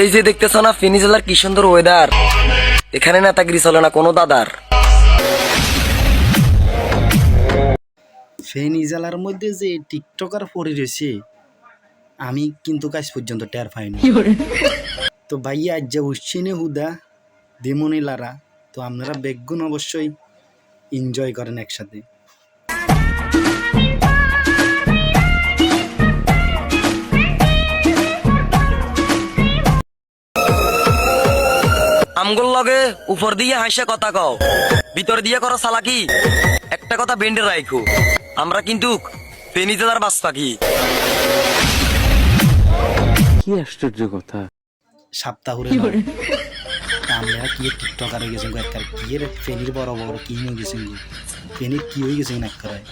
এই যে দেখতেছ না ফেনী জেলার কি সুন্দর ওয়েদার এখানে নেতাগিরি চলে না কোনো দাদার। ফেনী জেলার মধ্যে যে টিকটকার পড়ে রয়েছে আমি কিন্তু কাজ পর্যন্ত টের পাইনি। তো ভাইয়া আজ যা উচ্ছিনে হুদা দেমনে লারা তো আপনারা বেগুন অবশ্যই এনজয় করেন একসাথে। আমগুল লগে উপর দিয়ে হাসে কথা কও। ভিতর দিয়ে করো সালাকি। একটা কথা বেন্ডে রাখো আমরা কিন্তু ফেনী জেলার বাস পাখি কি আশ্চর্য কথা। সপ্তাহরে আমরা কি টিকটকার হয়ে গেছেন একবার কি এর ফেনির বড় বড় কি হয়ে গেছেন গো? ফেনির কি হয়ে গেছেন এক করায়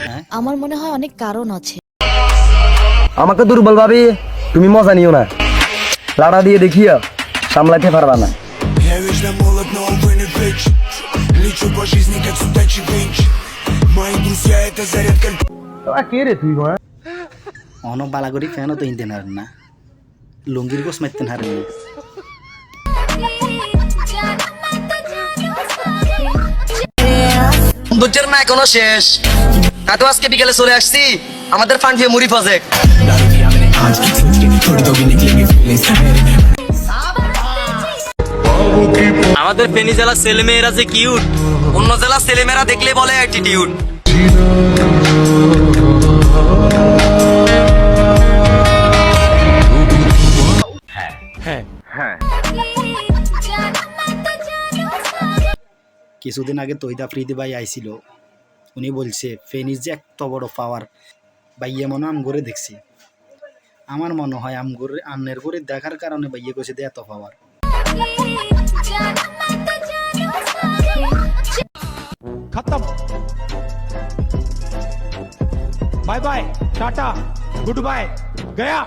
হ্যাঁ? আমার মনে হয় অনেক কারণ আছে। আমাকে দুর্বল ভাবি তুমি মজা নিও না। লাড়া দিয়ে দেখিয়া। সামলাতে পারবা না Я вечно молод, но увы не веч Лечу по жизни, как судачий винч Мои друзья это зарядка অন বালাগরি ফ্যানও তো ইনতেন হারেন না লুঙ্গির গোস মারতেন হারেন না সৌন্দর্যের না এখনো শেষ এত আজকে বিকেলে চলে আসছি আমাদের ফান্ড দিয়ে মুড়ি প্রজেক্ট আমাদের ফেনী জেলার ছেলেমেয়েরা যে কিউট অন্য জেলার ছেলেমেয়েরা দেখলে বলে অ্যাটিটিউড কিছুদিন আগে তৈদা ফ্রিদি ভাই আইছিল। উনি বলছে, ফেনির যে এত বড় পাওয়ার বাইয়ে মনে আম করে দেখছি। আমার মনে হয় আম করে আন্নের করে দেখার কারণে বাইয়ে কইছে যে এত power bye bye tata good bye Gaya